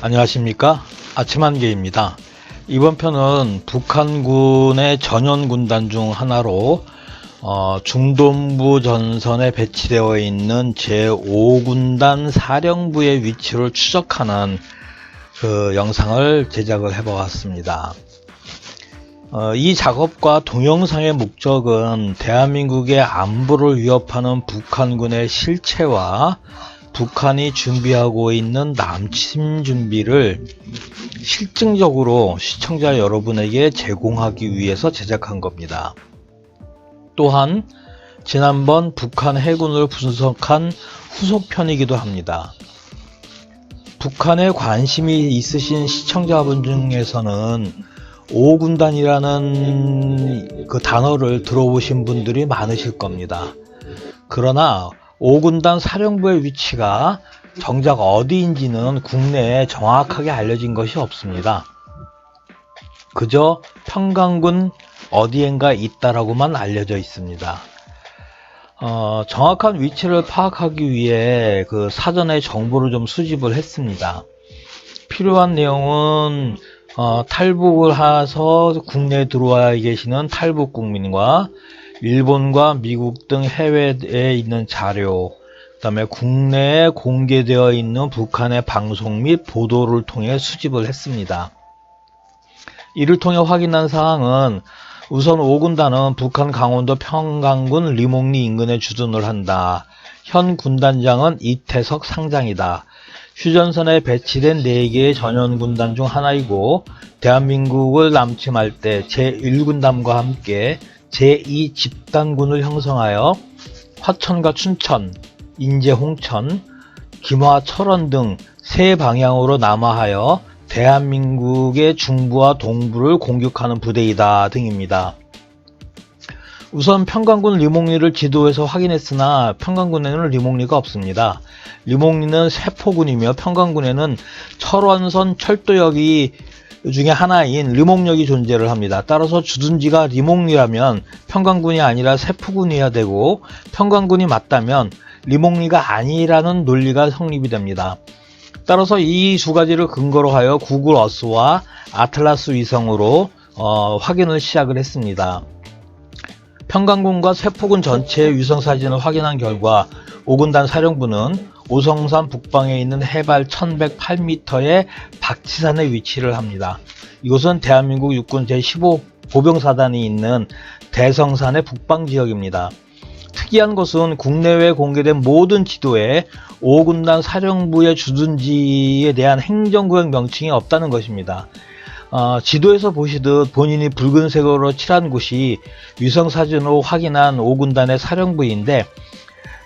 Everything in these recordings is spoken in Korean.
안녕하십니까? 아침 한개입니다. 이번 편은 북한군의 전현 군단 중 하나로 어, 중동부 전선에 배치되어 있는 제5군단 사령부의 위치를 추적하는 그 영상을 제작을 해 보았습니다. 어, 이 작업과 동영상의 목적은 대한민국의 안보를 위협하는 북한군의 실체와 북한이 준비하고 있는 남침 준비를 실증적으로 시청자 여러분에게 제공하기 위해서 제작한 겁니다. 또한 지난번 북한 해군을 분석한 후속편이기도 합니다. 북한에 관심이 있으신 시청자분 중에서는 5군단이라는 그 단어를 들어보신 분들이 많으실 겁니다. 그러나 5군단 사령부의 위치가 정작 어디인지는 국내에 정확하게 알려진 것이 없습니다. 그저 평강군 어디엔가 있다라고만 알려져 있습니다. 어, 정확한 위치를 파악하기 위해 그 사전에 정보를 좀 수집을 했습니다. 필요한 내용은 어, 탈북을 해서 국내에 들어와 계시는 탈북 국민과 일본과 미국 등 해외에 있는 자료, 그 다음에 국내에 공개되어 있는 북한의 방송 및 보도를 통해 수집을 했습니다. 이를 통해 확인한 사항은 우선 5군단은 북한 강원도 평강군 리몽리 인근에 주둔을 한다. 현 군단장은 이태석 상장이다. 휴전선에 배치된 4개의 전현군단 중 하나이고 대한민국을 남침할 때 제1군단과 함께 제2집단군을 형성하여 화천과 춘천, 인제 홍천, 김화 철원 등 세 방향으로 남하하여 대한민국의 중부와 동부를 공격하는 부대이다 등입니다. 우선 평강군 리몽리를 지도에서 확인했으나 평강군에는 리몽리가 없습니다. 리몽리는 세포군이며 평강군에는 철원선 철도역이 중에 하나인 리몽역이 존재를 합니다. 따라서 주둔지가 리몽리라면 평강군이 아니라 세포군이어야 되고 평강군이 맞다면 리몽리가 아니라는 논리가 성립이 됩니다. 따라서 이 두 가지를 근거로 하여 구글 어스와 아틀라스 위성으로 어, 확인을 시작을 했습니다. 평강군과 세포군 전체의 위성 사진을 확인한 결과 5군단 사령부는 오성산 북방에 있는 해발 1108m의 박치산에 위치를 합니다. 이곳은 대한민국 육군 제15 보병사단이 있는 대성산의 북방 지역입니다. 특이한 것은 국내외에 공개된 모든 지도에 5군단 사령부의 주둔지에 대한 행정구역 명칭이 없다는 것입니다. 어, 지도에서 보시듯 본인이 붉은색으로 칠한 곳이 위성사진으로 확인한 5군단의 사령부인데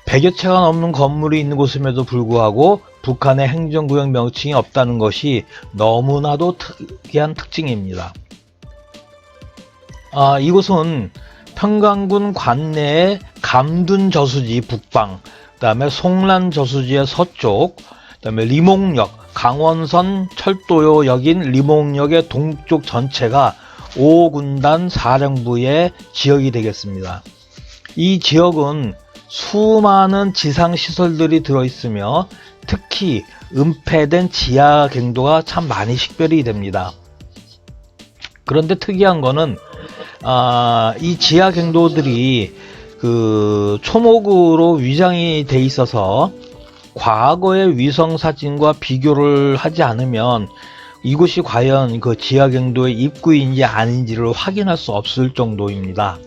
100여 채가 넘는 건물이 있는 곳임에도 불구하고 북한의 행정구역 명칭이 없다는 것이 너무나도 특이한 특징입니다. 아, 이곳은 평강군 관내의 감둔 저수지 북방, 그 다음에 송란 저수지의 서쪽, 그 다음에 리몽역, 강원선 철도역인 리몽역의 동쪽 전체가 5군단 사령부의 지역이 되겠습니다. 이 지역은 수많은 지상 시설들이 들어있으며 특히 은폐된 지하 갱도가 참 많이 식별이 됩니다. 그런데 특이한 거는 아, 이 지하 갱도들이 그 초목으로 위장이 돼 있어서 과거의 위성 사진과 비교를 하지 않으면 이곳이 과연 그 지하 갱도의 입구인지 아닌지를 확인할 수 없을 정도입니다.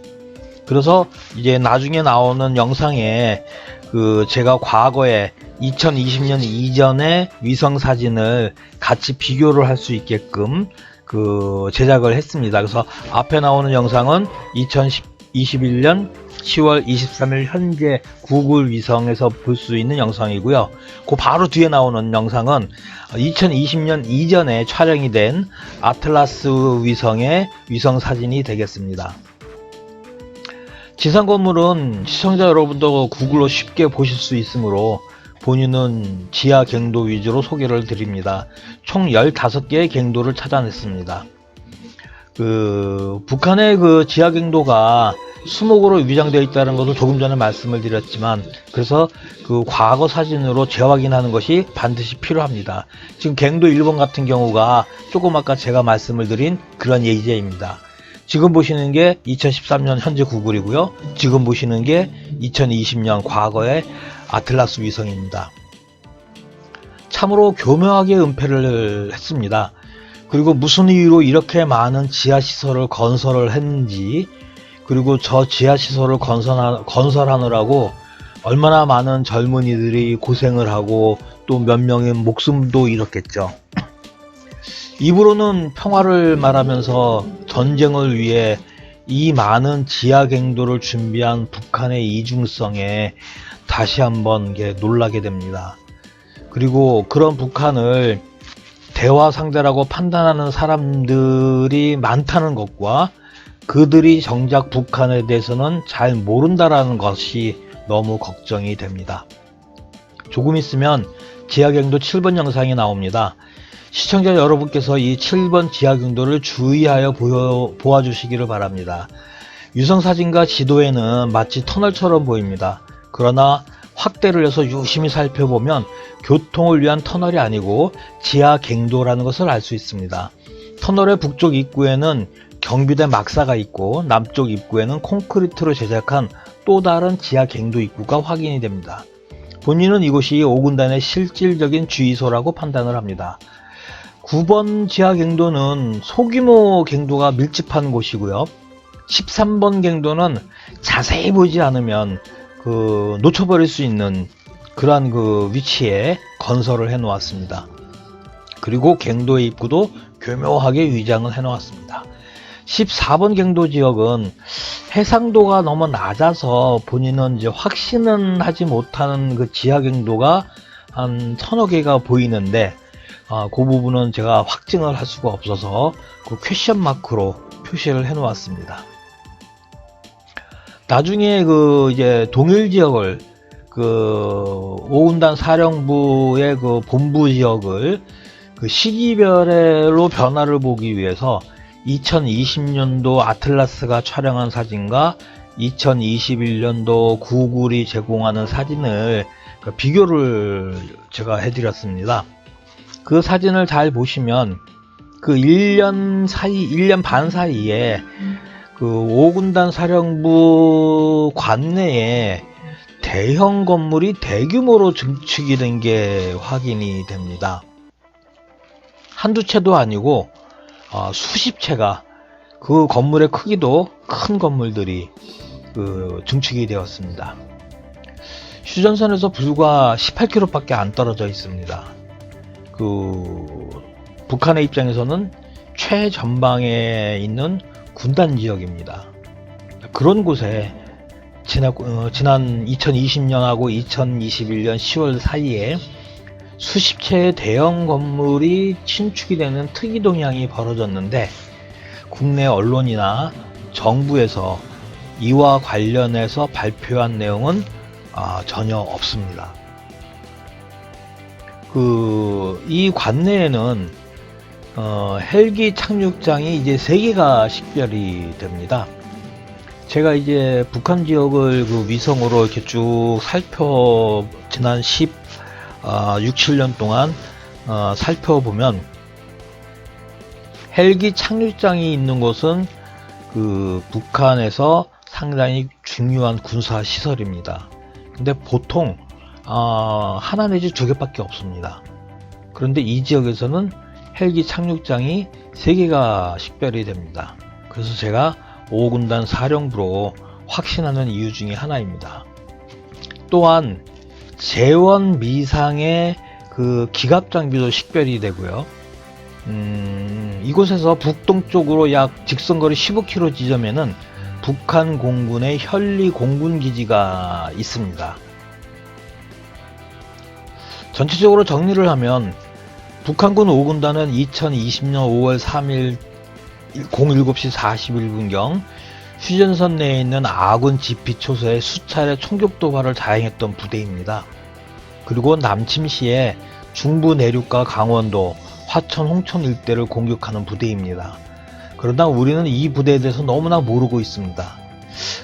그래서 이제 나중에 나오는 영상에 그 제가 과거에 2020년 이전의 위성 사진을 같이 비교를 할 수 있게끔 그 제작을 했습니다. 그래서 앞에 나오는 영상은 2021년 10월 23일 현재 구글 위성에서 볼 수 있는 영상이고요. 그 바로 뒤에 나오는 영상은 2020년 이전에 촬영이 된 아틀라스 위성의 위성 사진이 되겠습니다. 지상 건물은 시청자 여러분도 구글로 쉽게 보실 수 있으므로 본인은 지하 갱도 위주로 소개를 드립니다. 총 15개의 갱도를 찾아냈습니다. 그 북한의 그 지하 갱도가 수목으로 위장되어 있다는 것을 조금 전에 말씀을 드렸지만 그래서 그 과거 사진으로 재확인하는 것이 반드시 필요합니다. 지금 갱도 1번 같은 경우가 조금 아까 제가 말씀을 드린 그런 예제입니다. 지금 보시는 게 2013년 현재 구글이고요. 지금 보시는 게 2020년 과거의 아틀라스 위성입니다. 참으로 교묘하게 은폐를 했습니다. 그리고 무슨 이유로 이렇게 많은 지하시설을 건설을 했는지 그리고 저 지하시설을 건설하, 건설하느라고 얼마나 많은 젊은이들이 고생을 하고 또 몇 명의 목숨도 잃었겠죠. 입으로는 평화를 말하면서 전쟁을 위해 이 많은 지하 갱도를 준비한 북한의 이중성에 다시 한번 놀라게 됩니다. 그리고 그런 북한을 대화 상대라고 판단하는 사람들이 많다는 것과 그들이 정작 북한에 대해서는 잘 모른다라는 것이 너무 걱정이 됩니다. 조금 있으면 지하경도 7번 영상이 나옵니다. 시청자 여러분께서 이 7번 지하경도를 주의하여 보여, 보아주시기를 바랍니다. 유성사진과 지도에는 마치 터널처럼 보입니다. 그러나 확대를 해서 유심히 살펴보면 교통을 위한 터널이 아니고 지하 갱도라는 것을 알 수 있습니다. 터널의 북쪽 입구에는 경비대 막사가 있고 남쪽 입구에는 콘크리트로 제작한 또 다른 지하 갱도 입구가 확인이 됩니다. 본인은 이곳이 5군단의 실질적인 주의소라고 판단을 합니다. 9번 지하 갱도는 소규모 갱도가 밀집한 곳이고요. 13번 갱도는 자세히 보지 않으면 그 놓쳐버릴 수 있는 그러한 그 위치에 건설을 해 놓았습니다. 그리고 갱도의 입구도 교묘하게 위장을 해 놓았습니다. 14번 갱도 지역은 해상도가 너무 낮아서 본인은 이제 확신은 하지 못하는 그 지하 갱도가 한 서너 개가 보이는데 아, 그 부분은 제가 확증을 할 수가 없어서 그 퀘션 마크로 표시를 해 놓았습니다. 나중에 그 이제 동일 지역을 그 오운단 사령부의 그 본부 지역을 그 시기별로 변화를 보기 위해서 2020년도 아틀라스가 촬영한 사진과 2021년도 구글이 제공하는 사진을 그 비교를 제가 해드렸습니다. 그 사진을 잘 보시면 그 1년 사이, 1년 반 사이에 그 5군단 사령부 관내에 대형 건물이 대규모로 증축이 된 게 확인이 됩니다. 한두 채도 아니고 어, 수십 채가 그 건물의 크기도 큰 건물들이 그 증축이 되었습니다. 휴전선에서 불과 18km밖에 안 떨어져 있습니다. 그 북한의 입장에서는 최전방에 있는 군단 지역입니다. 그런 곳에 지난, 어, 지난 2020년하고 2021년 10월 사이에 수십 채의 대형 건물이 신축이 되는 특이 동향이 벌어졌는데 국내 언론이나 정부에서 이와 관련해서 발표한 내용은 아, 전혀 없습니다. 그, 이 관내에는 어, 헬기 착륙장이 이제 세 개가 식별이 됩니다. 제가 이제 북한 지역을 그 위성으로 이렇게 쭉 살펴 지난 10, 어, 6, 7년 동안 어, 살펴보면 헬기 착륙장이 있는 곳은 그 북한에서 상당히 중요한 군사 시설입니다. 근데 보통 어, 하나 내지 두 개밖에 없습니다. 그런데 이 지역에서는 헬기 착륙장이 세 개가 식별이 됩니다. 그래서 제가 5군단 사령부로 확신하는 이유 중에 하나입니다. 또한 재원 미상의 그 기갑 장비도 식별이 되고요. 음, 이곳에서 북동쪽으로 약 직선거리 15km 지점에는 북한 공군의 현리 공군 기지가 있습니다. 전체적으로 정리를 하면 북한군 5군단은 2020년 5월 3일 07시 41분경 휴전선 내에 있는 아군 지피초소에 수차례 총격 도발을 자행했던 부대입니다. 그리고 남침시에 중부 내륙과 강원도, 화천, 홍천 일대를 공격하는 부대입니다. 그러나 우리는 이 부대에 대해서 너무나 모르고 있습니다.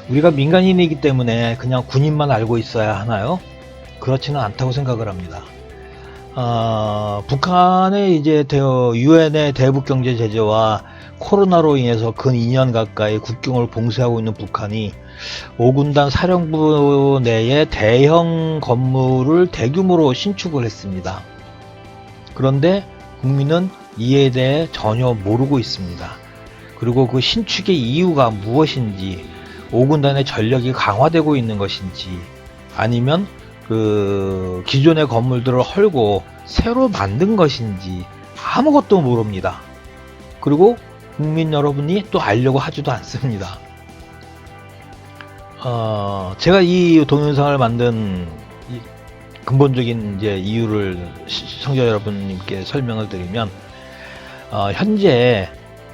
우리가 민간인이기 때문에 그냥 군인만 알고 있어야 하나요? 그렇지는 않다고 생각을 합니다. 아, 북한의 이제 유엔의 대북 경제 제재와 코로나로 인해서 근 2년 가까이 국경을 봉쇄하고 있는 북한이 5군단 사령부 내에 대형 건물을 대규모로 신축을 했습니다. 그런데 국민은 이에 대해 전혀 모르고 있습니다. 그리고 그 신축의 이유가 무엇인지, 5군단의 전력이 강화되고 있는 것인지, 아니면 그 기존의 건물들을 헐고 새로 만든 것인지 아무것도 모릅니다. 그리고 국민 여러분이 또 알려고 하지도 않습니다. 어, 제가 이 동영상을 만든 이 근본적인 이제 이유를 시청자 여러분님께 설명을 드리면 어, 현재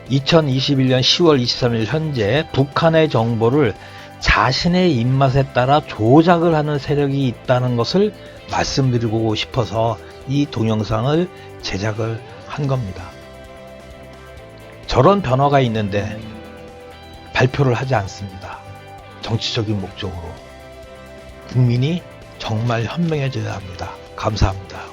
2021년 10월 23일 현재 북한의 정보를 자신의 입맛에 따라 조작을 하는 세력이 있다는 것을 말씀드리고 싶어서 이 동영상을 제작을 한 겁니다. 저런 변화가 있는데 발표를 하지 않습니다. 정치적인 목적으로. 국민이 정말 현명해져야 합니다. 감사합니다.